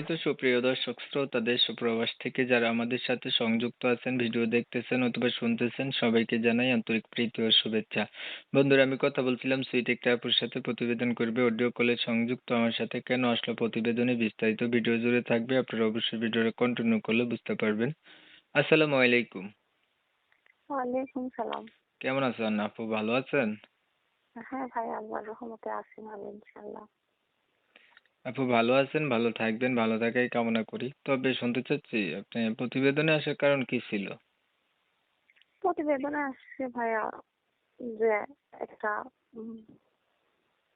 মতো সুপ্রিয় দর্শক শ্রোতা দেশ প্রবাস থেকে যারা আমাদের সাথে সংযুক্ত আছেন ভিডিও দেখতেছেন অথবা শুনতেছেন সবাইকে জানাই আন্তরিক প্রীতি ও শুভেচ্ছা। বন্ধুরা আমি কথা বলছিলাম সুইট একটা আপুর সাথে প্রতিবেদন করবে অডিও কলে সংযুক্ত আমার সাথে কেন আসলো প্রতিবেদনে বিস্তারিত ভিডিও জুড়ে থাকবে আপনারা অবশ্যই ভিডিওটা কন্টিনিউ করলে বুঝতে পারবেন। আসসালামু আলাইকুম। ওয়ালাইকুম সালাম। কেমন আছেন আপু ভালো আছেন? হ্যাঁ ভাই আল্লাহর রহমতে আছি ভালো ইনশাল্লাহ আপু ভালো আছেন ভালো থাকবেন ভালো থাকাই কামনা করি। তবে শুনতে চাচ্ছি আপনি প্রতিবেদনে আসার কারণ কি ছিল? প্রতিবেদনে আসছে ভাইয়া যে একটা উম,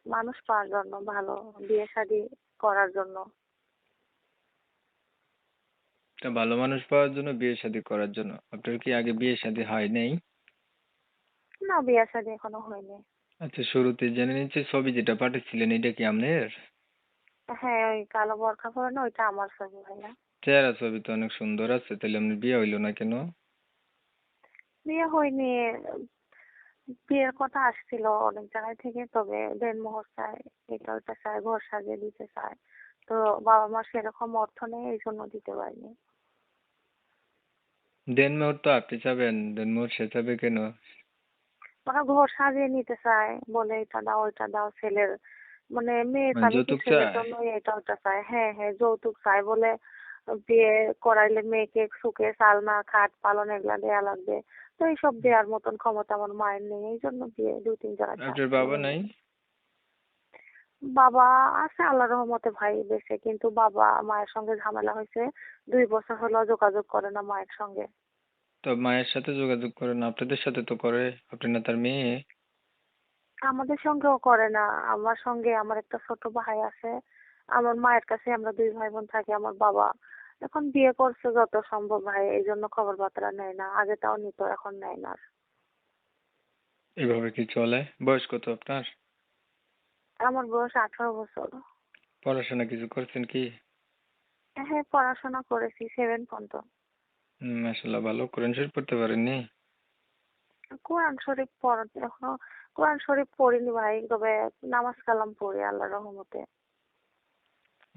মানুষ পাওয়ার জন্য ভালো বিয়ে শাদি করার জন্য। ভালো মানুষ পাওয়ার জন্য বিয়ে শাদী করার জন্য। আপনার কি আগে বিয়ে শাদী হয় নাই? না বিয়ে শাদি এখনও হয়নি। আচ্ছা শুরুতে জেনে নিচ্ছি ছবি যেটা পাঠিয়েছিলেন এটা কি আপনার? হ্যাঁ ওই কালো বরখা ওইটা আমার ছবি ভাইয়া। চেহারা ছবি তো অনেক সুন্দর আছে তাহলে আপনার বিয়ে হইল না কেন? বিয়ে হয়নি বিয়ের কথা আসছিল অনেক জায়গায় থেকে তবে দেনমোহর চায় এটা চায় ঘর সাজিয়ে দিতে চায়। তো বাবা মা সেরকম অর্থ নেই এই জন্য দিতে পারিনি। দেনমোহর তো আপনি চাবেন দেনমোহর সে চাবে কেন? ওরা ঘর সাজিয়ে নিতে চায় বলে এটা দাও ওইটা দাও ছেলের মানে মেয়ে মানে যৌতুক এটা ওটা চায়। হ্যাঁ হ্যাঁ যৌতুক চায় বলে বিয়ে করাইলে মেয়েকে সুখে সালনা খাট পালন এগুলা দেয়া লাগবে। তো এইসব দেওয়ার মতন ক্ষমতা আমার মায়ের নেই এই জন্য বিয়ে দুই তিন জায়গায় আপনার। বাবা নাই? বাবা আছে আল্লাহ রহমতে ভাই বেঁচে কিন্তু বাবা মায়ের সঙ্গে ঝামেলা হয়েছে। দুই বছর হলো যোগাযোগ করে না মায়ের সঙ্গে। তো মায়ের সাথে যোগাযোগ করে না? আপনাদের সাথে তো করে। আপনি না তার মেয়ে। আমাদের সঙ্গেও করে না। আমার সঙ্গে আমার একটা ছোট ভাই আছে। আমার মায়ের কাছে আমরা দুই ভাই বোন থাকি আমার বাবা। এখন বিয়ে করছে যত সম্ভব ভাই এই জন্য খবর বার্তা নেয় না। আগে তাও নিত এখন নেয় না এভাবে কি চলে? বয়স কত আপনার? আমার বয়স আঠারো বছর। পড়াশোনা কিছু করছেন কি? হ্যাঁ পড়াশোনা করেছি সেভেন পর্যন্ত। হুম, মাশাল্লাহ ভালো। কোরআন শরীফ পড়তে পারেননি? কোরআন শরীফ পড়াতে এখনও কোরআন শরীফ পড়িনি ভাই তবে নামাজ কালাম পড়ি আল্লাহ রহমতে।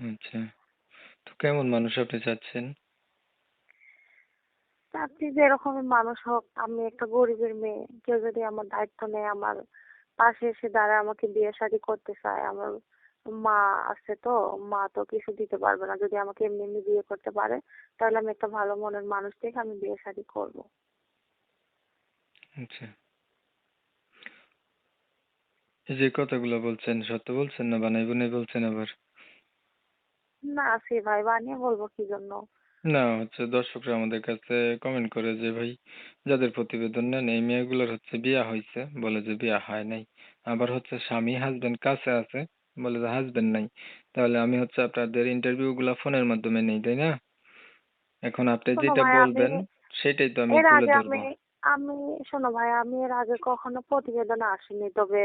আচ্ছা। তো কেমন মানুষ আপনি চাচ্ছেন? আপনি যেরকমই মানুষ হোক আমি একটা গরিবের মেয়ে কেউ যদি আমার দায়িত্ব নেয় আমার পাশে এসে দাঁড়ায় আমাকে বিয়ে শাদী করতে চায় আমার মা আছে তো মা তো কিছু দিতে পারবে না। যদি আমাকে এমনি এমনি বিয়ে করতে পারে তাহলে আমি একটা ভালো মনের মানুষ দেখে আমি বিয়ে শাদী করব। আচ্ছা। এই যে কথাগুলো বলছেন সত্য বলছেন না বানাই বুনাই বলছেন আবার? না সে ভাই বানিয়ে বলব কি জন্য? না হচ্ছে দর্শকরা আমাদের কাছে কমেন্ট করে যে ভাই যাদের প্রতিবেদন নেন এই মেয়েগুলোর হচ্ছে বিয়া হয়েছে বলে যে বিয়া হয় নাই। আবার হচ্ছে স্বামী হাজবেন্ড কাছে আছে বলে যে হাজবেন্ড নাই। তাহলে আমি হচ্ছে আপনাদের ইন্টারভিউ গুলা ফোনের মাধ্যমে নেই তাই না? এখন আপনি যেটা বলবেন সেটাই তো আমি এর তুলে আগে ধরবো। আমি, শোনো ভাই আমি এর আগে কখনো প্রতিবেদনে আসিনি, তবে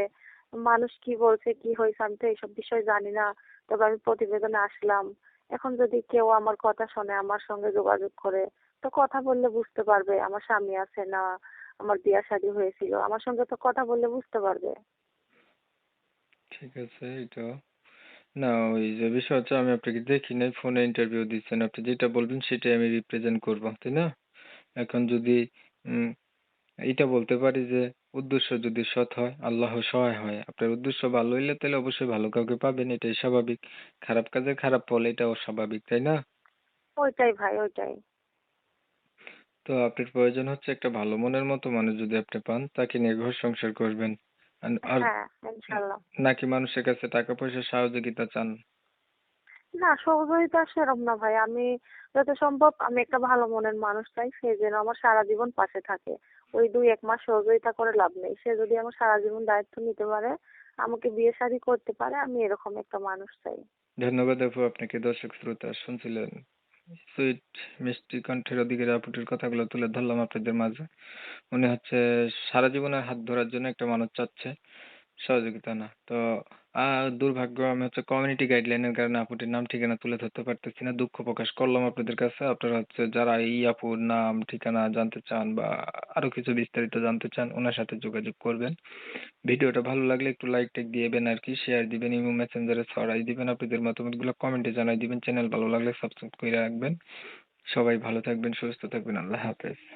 মানুষ কি বলছে, কি হয়েছে, আমি তো এইসব বিষয় জানি না, তবে আমি প্রতিবেদনে আসলাম। এখন যদি কেউ আমার কথা শোনে, আমার সঙ্গে যোগাযোগ করে, তো কথা বললে বুঝতে পারবে, আমার স্বামী আছে না, আমার বিয়া শাদী হয়েছিল, আমার সঙ্গে তো কথা বললে বুঝতে পারবে। ঠিক আছে এটা না, ওই যে বিষয় হচ্ছে, আমি আপনাকে দেখি নাই, ফোনে ইন্টারভিউ দিচ্ছেন, আপনি যেটা বলবেন, সেটাই আমি রিপ্রেজেন্ট করব, তাই না? এখন যদি এইটা বলতে পারি যে উদ্দেশ্য যদি সৎ হয় আল্লাহ সহায় হয়। আপনার উদ্দেশ্য ভালো হইলে তাহলে অবশ্যই ভালো কাউকে পাবেন এটাই স্বাভাবিক। খারাপ কাজে খারাপ ফল এটা অস্বাভাবিক তাই না? ওইটাই ভাই ওইটাই। তো আপনার প্রয়োজন হচ্ছে একটা ভালো মনের মতো মানুষ যদি আপনি পান তাকে নিয়ে ঘর সংসার করবেন। আর- আর হ্যাঁ ইনশাল্লাহ নাকি মানুষের কাছে টাকা পয়সা সহযোগিতা চান? না সহযোগিতা সেরকম না ভাই। আমি যত সম্ভব আমি একটা ভালো মনের মানুষ চাই, সে যেন আমার সারা জীবন পাশে থাকে। ওই দুই, এক মাস সহযোগিতা করে লাভ নেই। সে যদি আমার সারা জীবন দায়িত্ব নিতে পারে, আমাকে বিয়ে শাদী করতে পারে, আমি এরকম একটা মানুষ চাই। ধন্যবাদ আপু, আপনাকে দর্শক শ্রোতা শুনছিলেন। সুইট, মিষ্টি কণ্ঠের অধিকারী আপুটির কথাগুলো তুলে ধরলাম আপনাদের মাঝে। মনে হচ্ছে সারা জীবনের হাত ধরার জন্য একটা মানুষ চাচ্ছে। সহযোগিতা না। তো আ দুর্ভাগ্য আমি হচ্ছে কমিউনিটি গাইডলাইনের কারণে আপুটির নাম ঠিকানা তুলে ধরতে পারতেছি না। দুঃখ প্রকাশ করলাম আপনাদের কাছে। আপনারা হচ্ছে যারা এই আপুর নাম, ঠিকানা জানতে চান বা আরও কিছু বিস্তারিত জানতে চান ওনার সাথে যোগাযোগ করবেন। ভিডিওটা ভালো লাগলে একটু লাইক টাইক দিবেন আরকি, শেয়ার দিবেন, ইমো মেসেঞ্জারে ছড়াই দিবেন। আপনাদের মতামতগুলো কমেন্টে জানাই দিবেন। চ্যানেল ভালো লাগলে সাবস্ক্রাইব কইরা রাখবেন। সবাই ভালো থাকবেন, সুস্থ থাকবেন। আল্লাহ হাফেজ।